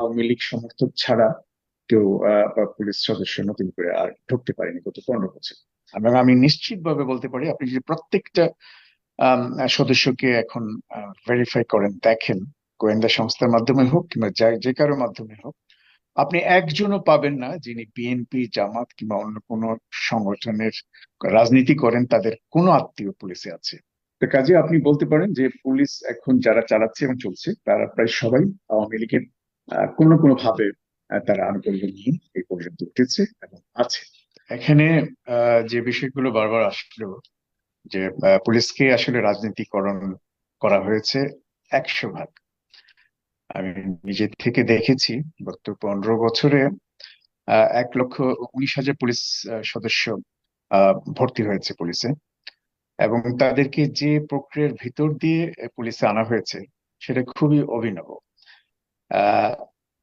আওয়ামী লীগ সমর্থক ছাড়া কেউ পুলিশ সদস্য নতুন করে আর ঢুকতে পারেনি গত পনেরো বছর। এবং আমি নিশ্চিতভাবে বলতে পারি, আপনি যদি প্রত্যেকটা সদস্যকে এখন ভেরিফাই করেন, দেখেন, গোয়েন্দা সংস্থার মাধ্যমে হোক কিংবা যা- কারও মাধ্যমে হোক, আপনি একজনও পাবেন না যিনি বিএনপি, জামাত কিংবা অন্য কোনো সংগঠনের রাজনীতি করেন, তাদের কোনো আত্মীয় পুলিশে আছে। তো কাজে আপনি বলতে পারেন যে পুলিশ এখন যারা চালাচ্ছে এবং চলছে, তারা প্রায় সবাই আওয়ামী লীগের কোনো কোনো ভাবে তারা আনুকূল্য নিয়ে এই পর্যন্ত উঠেছে এবং আছে। এখানে যে বিষয়গুলো বারবার আসলো, যে পুলিশকে আসলে রাজনীতিকরণ করা হয়েছে একশো ভাগ। আমি নিজে থেকে দেখেছি, গত পনেরো বছরে এক লক্ষ উনিশ হাজার পুলিশ সদস্য ভর্তি হয়েছে পুলিশে এবং তাদেরকে যে প্রক্রিয়ার ভিতর দিয়ে পুলিশে আনা হয়েছে, সেটা খুবই অভিনব।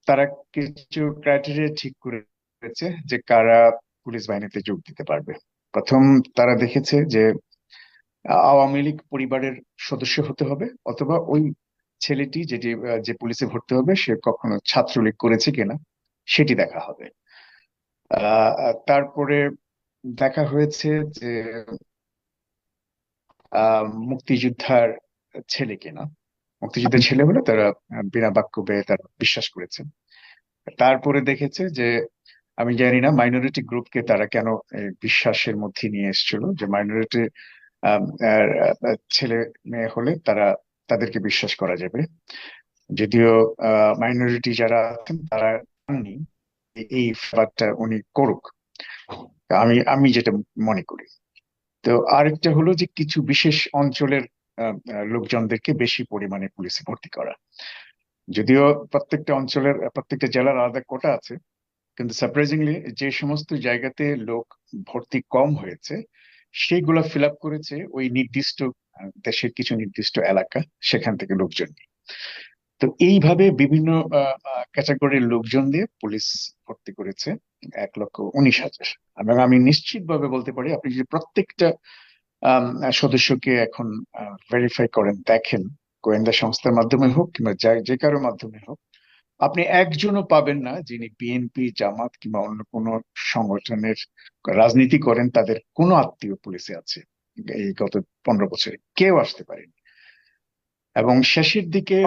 তারা কিছু ক্রাইটেরিয়া ঠিক করেছে যে কারা পুলিশ বাহিনীতে যোগ দিতে পারবে। প্রথম তারা দেখেছে যে, আওয়ামী লীগ পরিবারের সদস্য হতে হবে অথবা ওই ছেলেটি যেটি যে পুলিশে ভর্তি হবে সে কখনো ছাত্রলীগ করেছে কিনা সেটি দেখা হবে। তারপরে দেখা হয়েছে যে মুক্তিযোদ্ধার ছেলে কিনা। মুক্তিযুদ্ধের ছেলে হলে তারা বিনা বাক্য ব্যয়ে তারা বিশ্বাস করেছেন। তারপরে দেখেছে যে, আমি জানি না মাইনরিটি গ্রুপকে তারা কেন বিশ্বাসের মধ্যে নিয়ে এসেছিল, যে মাইনরিটি ছেলে মেয়ে হলে তারা তাদেরকে বিশ্বাস করা যাবে। যদিও মাইনরিটি যারা আছেন, তারা চাননি এই- ব্যাপারটা উনি করুক। আমি আমি যেটা মনে করি। তো আরেকটা হলো যে কিছু বিশেষ অঞ্চলের লোকজনদেরকে বেশি পরিমাণে পুলিশে ভর্তি করা। যদিও প্রত্যেকটা অঞ্চলের, প্রত্যেকটা জেলার আলাদা কোটা আছে, কিন্তু সারপ্রাইজিংলি যে সমস্ত জায়গাতে লোক ভর্তি কম হয়েছে, সেইগুলো ফিল আপ করেছে ওই নির্দিষ্ট দেশের কিছু নির্দিষ্ট এলাকা, সেখান থেকে লোকজন। তো এইভাবে বিভিন্ন ক্যাটাগরির লোকজন দিয়ে পুলিশ ভর্তি করেছে এক লক্ষ উনিশ হাজার। এবং আমি নিশ্চিতভাবে বলতে পারি, আপনি যদি প্রত্যেকটা সদস্যকে এখন ভেরিফাই করেন, দেখেন, গোয়েন্দা সংস্থার মাধ্যমে হোক কিংবা যা- কারও মাধ্যমে হোক, আপনি একজনও পাবেন না যিনি বিএনপি জামাত কিংবা অন্য কোনো সংগঠনের রাজনীতি করেন, তাদের কোনো আত্মীয় পুলিশে আছে, এই গত পনেরো বছরে। কেউ আসতে পারেনি। এবং শেষের দিকে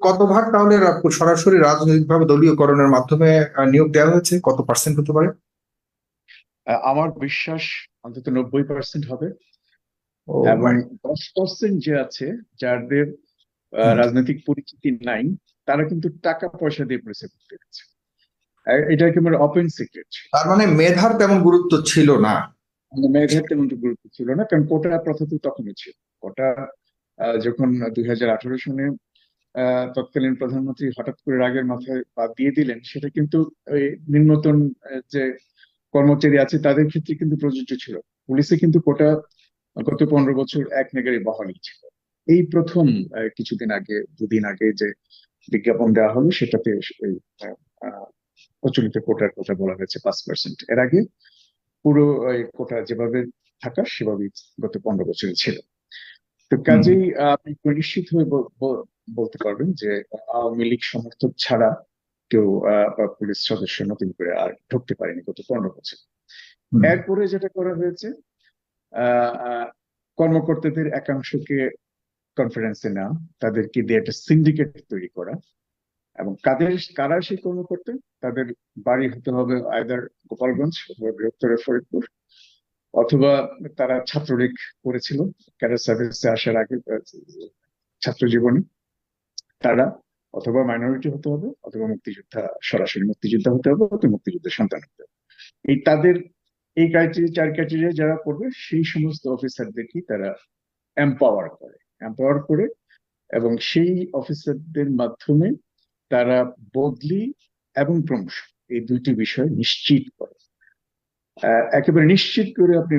কত ভাগ তাহলে সরাসরি রাজনৈতিকভাবে দলীয়করণের মাধ্যমে নিয়োগ দেওয়া হয়েছে? কত পার্সেন্ট হতে পারে? আমার বিশ্বাস অন্তত নব্বই পার্সেন্ট হবে। এবং দশ পার্সেন্ট যে আছে যাদের রাজনৈতিক পরিচিতি নাই তারা কিন্তু টাকা পয়সা দিয়ে ভর্তি হয়েছে আর এটা একেবারে ওপেন সিক্রেট তার মানে মেধার তেমন গুরুত্ব ছিল না। মেয়েদের তেমন গুরুত্ব ছিল না কারণ কোটা প্রথা তো তখনই ছিল। কোটা যখন দুই হাজার আঠারো সনে তৎকালীন প্রধানমন্ত্রী হঠাৎ করে রাগের মাথায় বাদ দিয়ে দিলেন সেটা কিন্তু ওই নিম্নতন যে কর্মচারী আছে তাদের ক্ষেত্রে কিন্তু প্রযোজ্য ছিল। পুলিশে কিন্তু কোটা গত পনেরো বছর এক নাগারে বহালই ছিল এই প্রথম কিছুদিন আগে দুদিন আগে যে বিজ্ঞাপন দেওয়া হলো সেটাতে প্রচলিত কোটার কথা বলা হয়েছে পাঁচ পার্সেন্ট। এর আগে পুরো কোটা যেভাবে থাকা সেভাবেই গত পনেরো বছরে ছিল। তো কাজেই আপনি নিশ্চিত হয়ে বল- বল- বলতে পারবেন যে আওয়ামী লীগ সমর্থক ছাড়া কেউ পুলিশ সদস্য নতুন করে আর ঢুকতে পারেনি গত পনেরো বছর। এরপরে যেটা করা হয়েছে কর্মকর্তাদের একাংশকে কনফারেন্সে নেওয়া তাদেরকে দিয়ে একটা সিন্ডিকেট তৈরি করা এবং কাদের কারা সেই কর্মকর্তা তাদের বাড়ি হতে হবে আয়দার গোপালগঞ্জ অথবা বৃহত্তরের ফরিদপুর অথবা তারা ছাত্রলীগ করেছিল ক্যাডার সার্ভিসে আসার আগে ছাত্র জীবনে তারা অথবা মাইনরিটি হতে হবে, অথবা মুক্তিযোদ্ধা, সরাসরি মুক্তিযোদ্ধা হতে হবে, অথবা মুক্তিযুদ্ধের সন্তান হতে হবে। এই তাদের, এই ক্রাইটেরিয়া চার ক্রাইটেরিয়া যারা করবে, সেই সমস্ত অফিসারদেরকে তারা এম্পাওয়ার করে। এম্পাওয়ার করে এবং সেই অফিসারদের মাধ্যমে তারা বদলি এবং প্রমোশন এই দুইটি বিষয় নিশ্চিত করে। একেবারে নিশ্চিত করে আপনি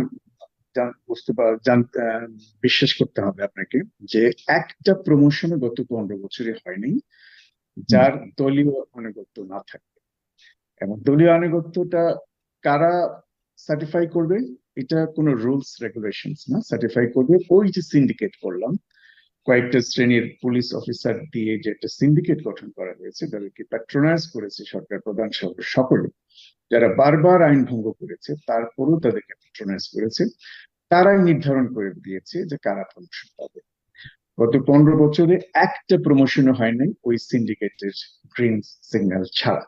বুঝতে বিশ্বাস করতে হবে আপনাকে যে একটা প্রমোশনে গত পনেরো বছরে হয়নি। যার দলীয় আনুগত্য না থাকবে এবং দলীয় আনুগত্যটা কারা সার্টিফাই করবে? এটা কোনো রুলস রেগুলেশনস না। সার্টিফাই করবে ওই যে সিন্ডিকেট করলাম। কয়েকটা শ্রেণির পুলিশ অফিসার দিয়ে যে একটা সিন্ডিকেট গঠন করা হয়েছে তাদেরকে প্যাট্রোনাইজ করেছে সরকার প্রধান সকলে, যারা বারবার আইন ভঙ্গ করেছে, তারপরেও তাদেরকে প্যাট্রোনাইজ করেছে। তারাই নির্ধারণ করে দিয়েছে যে কারা প্রমোশন পাবে গত পনেরো বছরে একটা প্রমোশনও হয় নাই ওই সিন্ডিকেটের গ্রিন সিগন্যাল ছাড়া।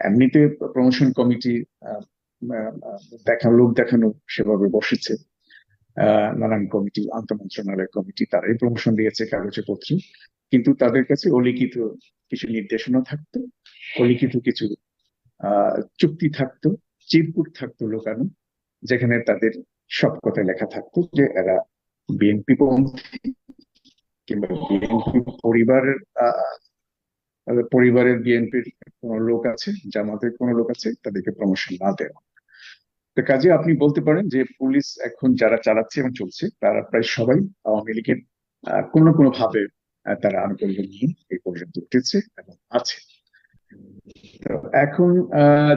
এমনিতে প্রমোশন কমিটি দেখা লোক দেখানো সেভাবে বসেছে। নানান কমিটি আন্তঃমন্ত্রণালয় কমিটি তারাই প্রমোশন দিয়েছে কাগজে পত্রে কিন্তু তাদের কাছে অলিখিত কিছু নির্দেশনা থাকতো, অলিখিত কিছু চুক্তি থাকতো চিরকুট থাকতো লোকানো, যেখানে তাদের সব কথা লেখা থাকতো যে এরা বিএনপি পন্থী। কিংবা বিএনপি পরিবারের পরিবারের বিএনপির কোন লোক আছে জামাতের কোন লোক আছে তাদেরকে প্রমোশন না দেওয়া তো কাজে আপনি বলতে পারেন যে পুলিশ এখন যারা চালাচ্ছে এবং চলছে তারা প্রায় সবাই আওয়ামী লীগের কোনো কোনো ভাবে তারা আনুকূল্য নিয়ে এই পর্যন্ত উঠেছে এবং আছে এখন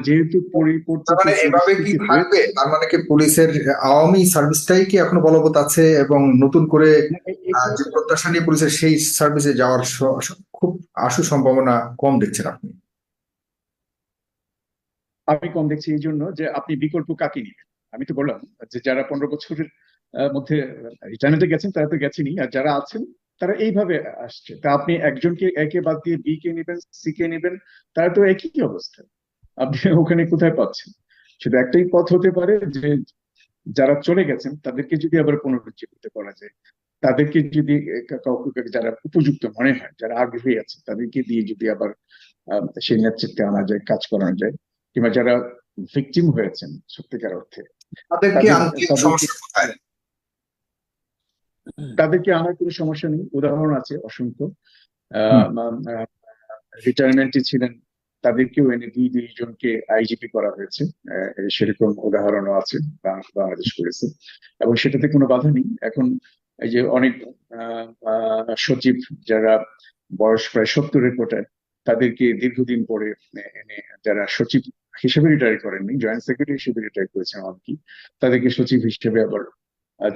যেহেতু মানে এভাবে কি থাকবে? তার মানে কি পুলিশের আওয়ামী সার্ভিসটাই কি এখনও বলবৎ আছে এবং নতুন করে যে প্রত্যাশা নিয়ে পুলিশের সেই সার্ভিসে যাওয়ার খুব আশু সম্ভাবনা কম দেখছেন আপনি? আমি কম দেখছি এই জন্য যে আপনি বিকল্প কাকে নিবেন? আমি তো বললাম যে যারা পনেরো বছরের মধ্যে রিটায়ারমেন্টে গেছেন তারা তো গেছেনই। আর যারা আছেন তারা এইভাবে আসছে। তা আপনি একজনকে একে বাদ দিয়ে বি কে নেবেন সি কে নেবেন তারা তো একই কি অবস্থা? আপনি ওখানে কোথায় পাচ্ছেন? শুধু একটাই পথ হতে পারে যে যারা চলে গেছেন তাদেরকে যদি আবার পুনরুজ্জীবিত করা যায় তাদেরকে যদি কাউকে যারা উপযুক্ত মনে হয় যারা আগ্রহী আছে তাদেরকে দিয়ে যদি আবার সেই নেতৃত্বে আনা যায় কাজ করানো যায় কিংবা যারা ভিকটিম হয়েছেন সত্যিকার অর্থে তাদের কি তাদের- আন্তরিক তাদের- সমস্যা কোথায় তাদেরকে আনার কোনো সমস্যা নেই। উদাহরণ আছে অসংখ্য। রিটায়ারমেন্টে ছিলেন তাদেরকেও এনে দুই দুইজনকে আইজিপি করা হয়েছে। সেরকম উদাহরণও আছে বাংলাদেশ করেছে। এবং সেটাতে কোনো বাধা নেই। এখন এই যে অনেক সচিব যারা বয়স প্রায় সত্তরের কোটায় তাদেরকে দীর্ঘদিন পরে এনে যারা সচিব হিসেবে রিটায়ার করেননি জয়েন্ট সেক্রেটারি হিসেবে রিটায়ার করেছেন অনেকেই তাদেরকে সচিব হিসেবে আবার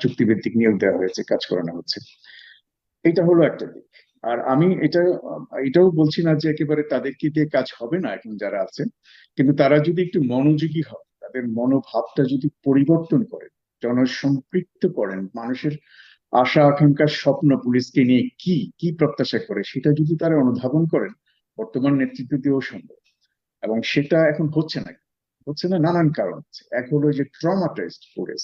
চুক্তিভিত্তিক নিয়োগ দেওয়া হয়েছে, কাজ করানো হচ্ছে। এটা হলো একটা দিক। আর আমি এটা, এটাও বলছি না যে একেবারে তাদেরকে দিয়ে কাজ হবে না এখন যারা আছেন, কিন্তু তারা যদি একটু মনোযোগী হয় তাদের মনোভাবটা যদি পরিবর্তন করেন, জনসম্পৃক্ত করেন, মানুষের আশা, আকাঙ্ক্ষার স্বপ্ন, পুলিশকে নিয়ে কি কি প্রত্যাশা করে, সেটা যদি তারা অনুধাবন করেন, বর্তমান নেতৃত্ব দিয়েও সম্ভব। এবং সেটা এখন হচ্ছে না। হচ্ছে না, নানান কারণ আছে এক হলো যে ট্রমাটাইজড পুলিশ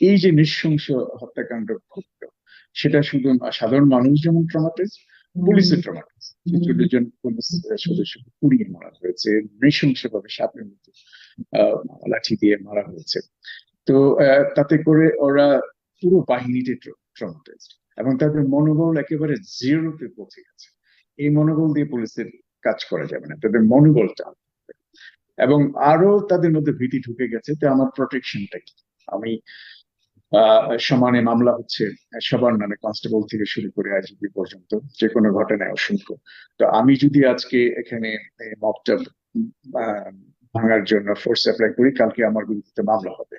এই যে নৃশংস হত্যাকাণ্ড ঘটলো সেটা শুধু সাধারণ মানুষ যেমন ট্রমাটাইজ পুলিশের ট্রমাটাইজ চল্লিশ জন পুলিশ সদস্যকে পুড়িয়ে মারা হয়েছে নৃশংসভাবে সাপের মতো লাঠি দিয়ে মারা হয়েছে। তো তাতে করে ওরা পুরো বাহিনীতে ট্রমাটাইজড এবং তাদের মনোবল একেবারে জিরোতে পৌঁছে গেছে। এই মনোবল দিয়ে পুলিশের কাজ করা যাবে না তাদের মনোবলটা এবং আরও তাদের মধ্যে ভীতি ঢুকে গেছে যে আমার প্রোটেকশনটা কি? আমি সমানে মামলা হচ্ছে, সবার নামে কনস্টেবল থেকে শুরু করে আইজিপি পর্যন্ত, যে কোনো ঘটনায় অসংখ্য। তো আমি যদি আজকে এখানে ভাঙার জন্য ফোর্স অ্যাপ্লাই করি, কালকে আমার বিরুদ্ধে মামলা হবে।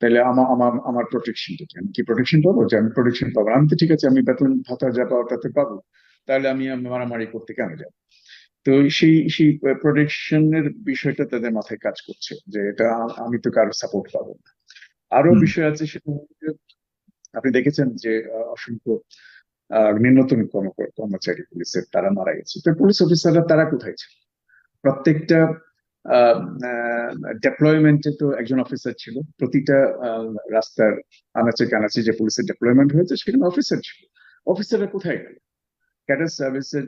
তাহলে আমার আমার আমার প্রোটেকশনটা কি আমি কি প্রোটেকশন পাবো? যে আমি প্রোটেকশন পাবো আমি তো ঠিক আছে, আমি বেতন ভাতা যা পাওয়ার তাতে পাবো। তাহলে আমি মারামারি করতে কেন যাব? তো সেই সেই প্রোটেকশনের বিষয়টা তাদের মাথায় কাজ করছে, যে এটা আমি তো কারও সাপোর্ট পাবো না। আরও বিষয় আছে সেটা আপনি দেখেছেন যে অসংখ্য নিম্নতম কর্ম- কর্মচারী পুলিশের তারা মারা গেছে। তো পুলিশ অফিসাররা তারা কোথায় ছিল? প্রত্যেকটা ডেপ্লয়মেন্টে তো একজন অফিসার ছিল। প্রতিটা রাস্তার আনাচে কানাচে যে পুলিশের ডেপ্লয়মেন্ট হয়েছে সেখানে অফিসার ছিল। অফিসাররা কোথায় গেল? ক্যাডার সার্ভিসের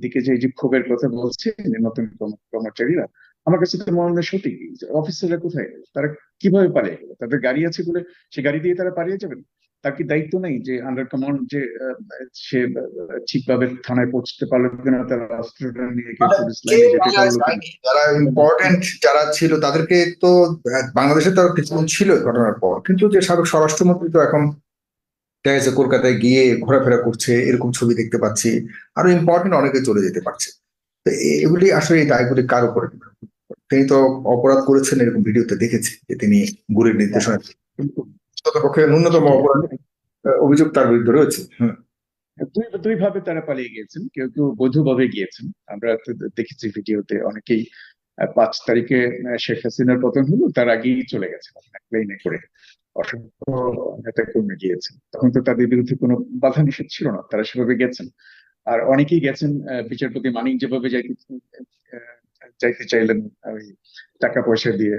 দিকে যে যে ক্ষোভের কথা বলছে নতুন কর্মচারীরা আমার কাছে তো মনে হয় সত্যি অফিসাররা কোথায় গেল? তারা কীভাবে পালিয়ে গেল তাদের গাড়ি আছে বলে সে গাড়ি দিয়ে তারা পালিয়ে যাবেন? তার কি দায়িত্ব নেই যে আন্ডার কমান্ড যে সে ঠিকভাবে থানায় পৌঁছতে পারল কিনা তার অস্ত্রটা নিয়ে গিয়ে পুলিশ লাইনে যেতে পারল যারা ইম্পর্টেন্ট যারা ছিল তাদেরকে তো বাংলাদেশে তো কিছুদিন ছিল ঘটনার পর। কিন্তু যে সাবেক স্বরাষ্ট্রমন্ত্রী তো এখন দেখা যাচ্ছে কলকাতায় গিয়ে ঘোরাফেরা করছে এরকম ছবি দেখতে পাচ্ছি। আরও ইম্পর্টেন্ট অনেকে চলে যেতে পারছে। তো এগুলি আসলে এই দায়গুলি কার উপরে তিনি তো অপরাধ করেছেন এরকম ভিডিওতে দেখেছি যে তিনি গুলির নির্দেশনা পক্ষে ন্যূনতম অপরাধ অভিযোগ তার বিরুদ্ধে রয়েছে। দুই দুই ভাবে তারা পালিয়ে গিয়েছেন। কেউ কেউ বৈধভাবে গিয়েছেন। আমরা দেখেছি ভিডিওতে অনেকেই পাঁচ তারিখে শেখ হাসিনার পতন হলো, তার আগেই চলে গেছেন। প্লেনে করে অসংখ্য নেতা কর্মী গিয়েছেন। তখন তো তাদের বিরুদ্ধে কোনো বাধা নিষেধ ছিল না। তারা সেভাবে গেছেন। আর অনেকেই গেছেন বিচারপতি মানিক যেভাবে যাইতে যাইতে চাইলেন ওই টাকা পয়সা দিয়ে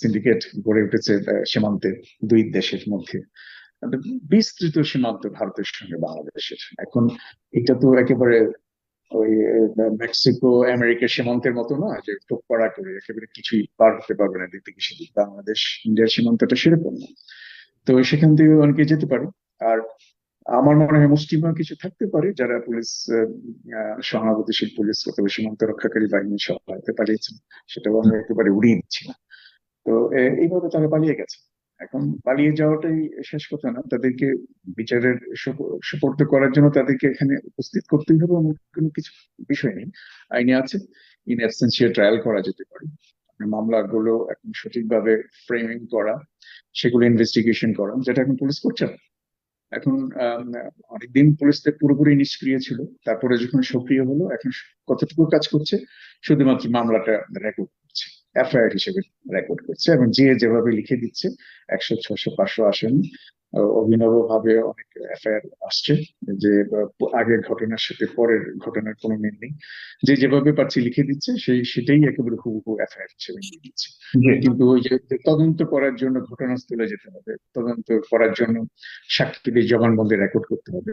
সিন্ডিকেট গড়ে উঠেছে সীমান্তে দুই দেশের মধ্যে। বিস্তৃত সীমান্ত ভারতের সঙ্গে বাংলাদেশের। এখন এটা তো একেবারে ওই মেক্সিকো আমেরিকার সীমান্তের মতো না, যে টোপ করা করে একেবারে কিছুই পার হতে পারবে না দিক থেকে সেদিক বাংলাদেশ, ইন্ডিয়ার সীমান্তটা সেরকম না। তো সেখান থেকে অনেকে যেতে পারে। আর আমার মনে হয় মুষ্টিমেয় কিছু থাকতে পারে যারা পুলিশ সহানুভূতিশীল পুলিশ অথবা সীমান্ত রক্ষাকারী বাহিনী সহায়তা পালিয়েছেন সেটাও আমরা একেবারে উড়িয়ে দিচ্ছি না। তো এইভাবে তারা পালিয়ে গেছে। এখন পালিয়ে যাওয়াটাই শেষ কথা না। তাদেরকে বিচারের সুপ- সুপর্দ করার জন্য তাদেরকে এখানে উপস্থিত করতেই হবে এমন কোনো কিছু বিষয় নেই। আইনে আছে, ইন অ্যাবসেন্সিয়া ট্রায়াল করা যেতে পারে। মামলাগুলো এখন সঠিকভাবে ফ্রেমিং করা, সেগুলো ইনভেস্টিগেশন করা, যেটা এখন পুলিশ করছে না। এখন অনেকদিন পুলিশদের পুরোপুরি নিষ্ক্রিয় ছিল। তারপরে যখন সক্রিয় হলো, এখন কতটুকু কাজ করছে? শুধুমাত্র মামলাটা রেকর্ড করছে এফআইআর হিসেবে রেকর্ড করছে। এবং যে যেভাবে লিখে দিচ্ছে, একশো ছশো পাঁচশো আসেন। অভিনব ভাবে অনেক এফআইআর আসছে যে আগের ঘটনার সাথে পরের ঘটনার কোনো মিল নেই। যে যেভাবে পারছে লিখে দিচ্ছে সেই সেটাই একেবারে হুবহু এফআইআর হিসেবে নিয়ে দিচ্ছে কিন্তু ওই যে তদন্ত করার জন্য ঘটনাস্থলে যেতে হবে তদন্ত করার জন্য সাক্ষীদের জবানবন্দি রেকর্ড করতে হবে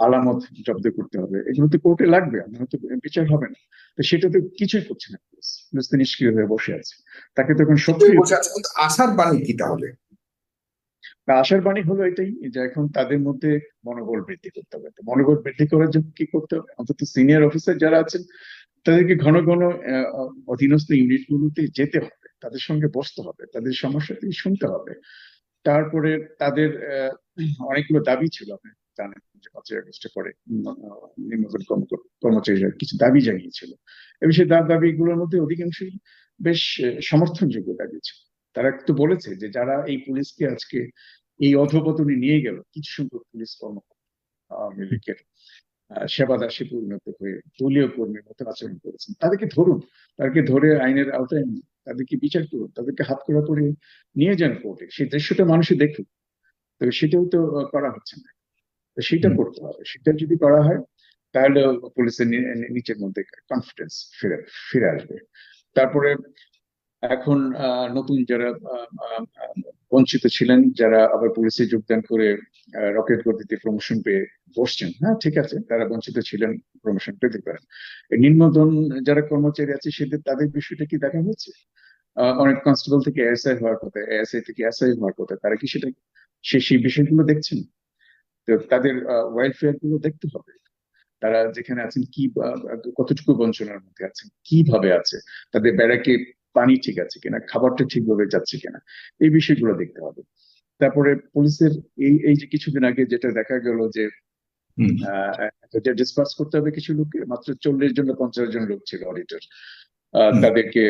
আলামত জব্দ করতে হবে। এগুলো তো কোর্টে লাগবে আমরা তো বিচার হবে না। তো সেটা তো কিছুই করছে না পুলিশ। নিষ্ক্রিয় হয়ে বসে আছে। তাকে তখন আছে কিন্তু বাণী কি তাহলে? আশার বাণী হলো এটাই যে এখন তাদের মধ্যে মনোবল বৃদ্ধি করতে হবে। মনোবল বৃদ্ধি করার জন্য কি করতে হবে? অন্তত সিনিয়র অফিসার যারা আছেন, তাদেরকে ঘন ঘন অধীনস্থ ইউনিট গুলোতে যেতে হবে। তাদের সঙ্গে বসতে হবে। তাদের সমস্যাটি শুনতে হবে। তারপরে তাদের অনেকগুলো দাবি ছিল জানেন যে পাঁচই আগস্টে পরে কর্ম- কর্মচারীরা কিছু দাবি জানিয়েছিল। এবং সেই দাবি দাবিগুলোর মধ্যে অধিকাংশই বেশ সমর্থনযোগ্য দাবি ছিল। তারা তো বলেছে যে যারা এই পুলিশকে আজকে এই অধপতনে নিয়ে গেল কিছু সংখ্যক পুলিশ কর্মকর্তা আওয়ামী লীগের সেবাদাসী পরিণত হয়ে দলীয় কর্মীর মতো আচরণ করেছেন। তাদেরকে ধরুন তাদেরকে ধরে আইনের আওতায় নিন তাদেরকে বিচার করুন তাদেরকে হাত করা করে নিয়ে যান কোর্টে। সেই দৃশ্যটা মানুষে দেখুক। তো সেটাও তো করা হচ্ছে না। তো সেটা করতে হবে। সেটা যদি করা হয় তাহলে পুলিশের নিচের মধ্যে কনফিডেন্স ফিরে ফিরে আসবে। তারপরে এখন নতুন যারা বঞ্চিত ছিলেন, যারা আবার পুলিশে যোগদান করে রকেট গতিতে প্রমোশন পেয়ে বসছেন হ্যাঁ ঠিক আছে, তারা বঞ্চিত ছিলেন প্রমোশন পেতে পারেন। নিম্নতন যারা কর্মচারী আছে, সেদের, তাদের বিষয়টা কি দেখা হচ্ছে? অনেক কনস্টেবল থেকে এসআই হওয়ার কথা এসআই থেকে এসআই হওয়ার কথা, তারা কি সেটা, সে, সেই বিষয়গুলো দেখছেন? তো তাদের ওয়েলফেয়ারগুলো দেখতে হবে। তারা যেখানে আছেন, কি কতটুকু বঞ্চনার মধ্যে আছেন, কীভাবে আছে? তাদের ব্যারাকে পানি ঠিক আছে কিনা খাবারটা ঠিকভাবে যাচ্ছে কিনা এই বিষয়গুলো দেখতে হবে। তারপরে পুলিশের এই এই যে কিছুদিন আগে যেটা দেখা গেল যে। ডিসপার্স করতে হবে কিছু লোককে মাত্র চল্লিশ জন পঞ্চাশ জন লোক ছিল অডিটর। তাদেরকে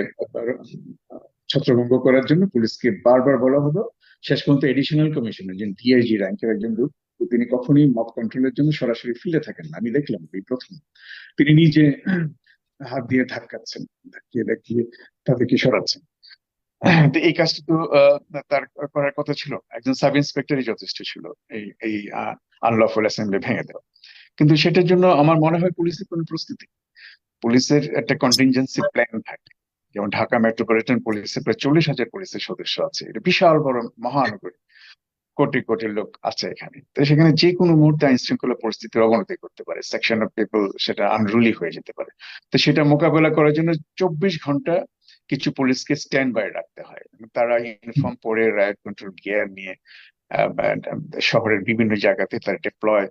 ছত্রভঙ্গ করার জন্য পুলিশকে বারবার বলা হলো। শেষ পর্যন্ত এডিশনাল কমিশনার যিনি ডিআইজি র্যাঙ্কের একজন লোক তো তিনি কখনোই মব কন্ট্রোলের জন্য সরাসরি ফিল্ডে থাকেন না। আমি দেখলাম এই প্রথম। তিনি নিজে হাত দিয়ে ধাক্কাচ্ছেন, ধাক্কিয়ে ধাক্কিয়ে তাদেরকে সরাচ্ছেন। এই কাজটা তো তার করার কথা ছিল। একজন সাব ইন্সপেক্টরই যথেষ্ট ছিল এই এই আনলফুল অ্যাসেম্বলি ভেঙে দেওয়া। কিন্তু সেটার জন্য আমার মনে হয় পুলিশের কোনো প্রস্তুতি পুলিশের একটা কন্টিনজেন্সি প্ল্যান থাকে। যেমন ঢাকা মেট্রোপলিটন পুলিশের প্রায় চল্লিশ হাজার পুলিশের সদস্য আছে। এটা বিশাল বড় মহানগরী। কোটি কোটি লোক আছে এখানে। তো সেখানে যে কোনো মুহূর্তে আইন শৃঙ্খলা পরিস্থিতির অবনতি করতে পারে। সেকশন অফ পিপল সেটা আনরুলি হয়ে যেতে পারে। তো সেটা মোকাবেলা করার জন্য চব্বিশ ঘণ্টা কিছু পুলিশকে স্ট্যান্ড বাই রাখতে হয়। তারা ইউনিফর্ম পরে রায়ট কন্ট্রোল গিয়ার নিয়ে শহরের বিভিন্ন জায়গাতে তারা ডিপ্লয়